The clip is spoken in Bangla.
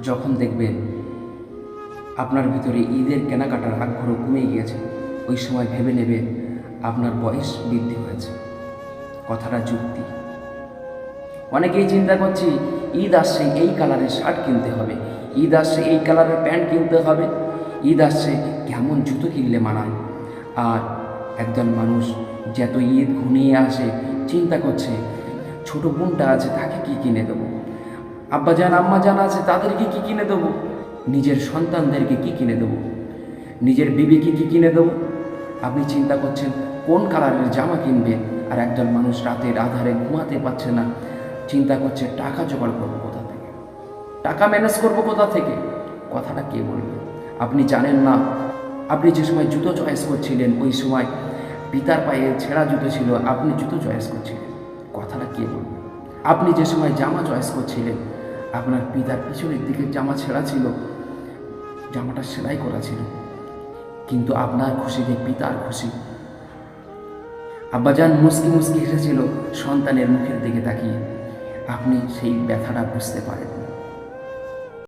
যখন দেখবেন আপনার ভিতরে ঈদের কেনাকাটার আগ্রহ কমে গিয়েছে, ওই সময় ভেবে নেবে আপনার বয়স বৃদ্ধি হয়েছে। কথাটা যুক্তি। অনেকেই চিন্তা করছি, ঈদ আসছে, এই কালারের শার্ট কিনতে হবে। ঈদ আসছে, এই কালারের প্যান্ট কিনতে হবে। ঈদ আসছে, কেমন জুতো কিনলে মানায়? আর একজন মানুষ যত ঈদ ঘনিয়ে আসে, চিন্তা করছে, ছোট বোনটা আছে, তাকে কি কিনে দেবো? আব্বা যান, আম্মা যান আছে, তাদেরকে কি কিনে দেবো? নিজের সন্তানদেরকে কি কিনে দেবো? নিজের বিবিকে কি কিনে দেবো? আপনি চিন্তা করছেন, কোন কালারের জামা কিনবেন আর একজন মানুষ রাতের আধারে ঘুমাতে পারছে না। চিন্তা করছে, টাকা জোগাড় করব কোথা থেকে? টাকা ম্যানেজ করব কোথা থেকে? কথাটা কে বলবে? আপনি জানেন না। আপনি যে সময় জুতো চয়েস করছিলেন, ওই সময় পিতার পায়ে ছেঁড়া জুতো ছিল, আপনি জুতো চয়েস করছিলেন। কথাটা কে বলবে? আপনি যে সময় জামা চয়েস করছিলেন আপনার পিতার পিছনের দিকে জামা ছেঁড়া ছিল। জামাটা সেলাই করা ছিল। কিন্তু আপনার খুশি খুশিতে পিতার খুশি। আব্বাজান মুসকি মুসকি হেসেছিল সন্তানের মুখের দিকে তাকিয়ে। আপনি সেই ব্যথাটা বুঝতে পারেন